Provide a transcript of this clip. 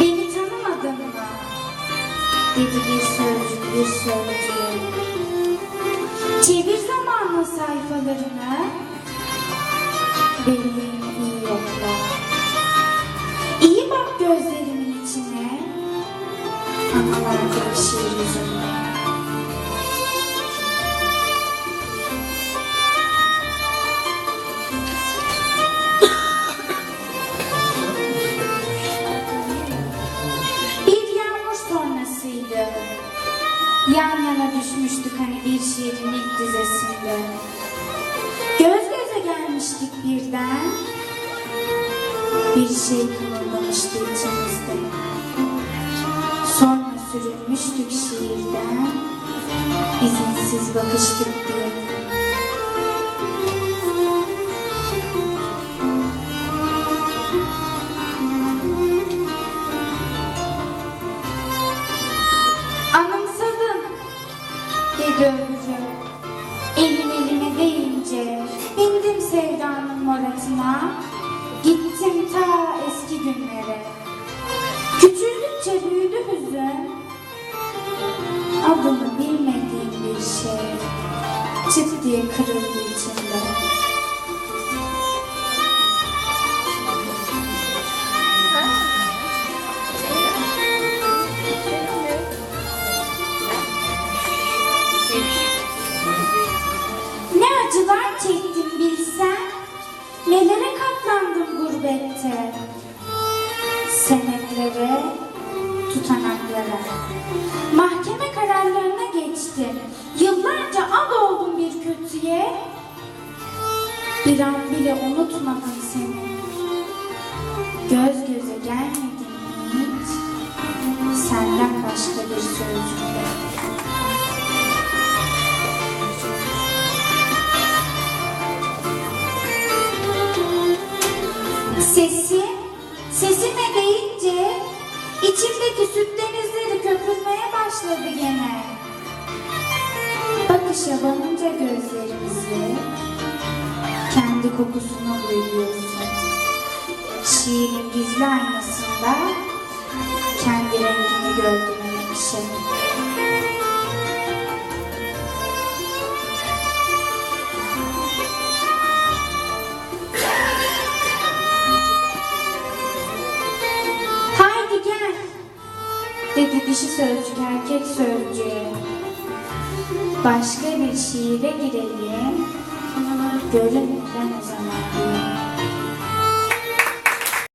Beni tanımadın mı? Dedi bir sözcük bir sözcüğe. Çevir zamanla sayfalarını. Beni bir şiirin ilk dizesinde. Göz göze gelmiştik birden. Bir şey kımıldamıştı içimizde. Sonra sürünmüştük şiirden. izinsiz bakıştık diye. Öbürü. Elin elime değince bindim sevdanın moratına. Gittim ta eski günlere. Küçüldükçe büyüdü hüzün. Adını bilmediğim bir şey çıt diye kırıldı içimde. Nelere katlandım gurbette. Senetlere, tutanaklara, mahkeme kararlarına geçtim. Yıllarca ad oldum bir kötüye. Bir an bile unutmadım seni. Göz içimdeki süt denizleri köpürmeye başladı gene. Bakışa bakınca gözlerimizi kendi kokusunu duyuyorsun. Şiirin gizli aynasında kendi rengini gördüm menekşe. Dedi dişi sözcük erkek sözcüğe. Başka bir şiire girelim görünmeden o zaman.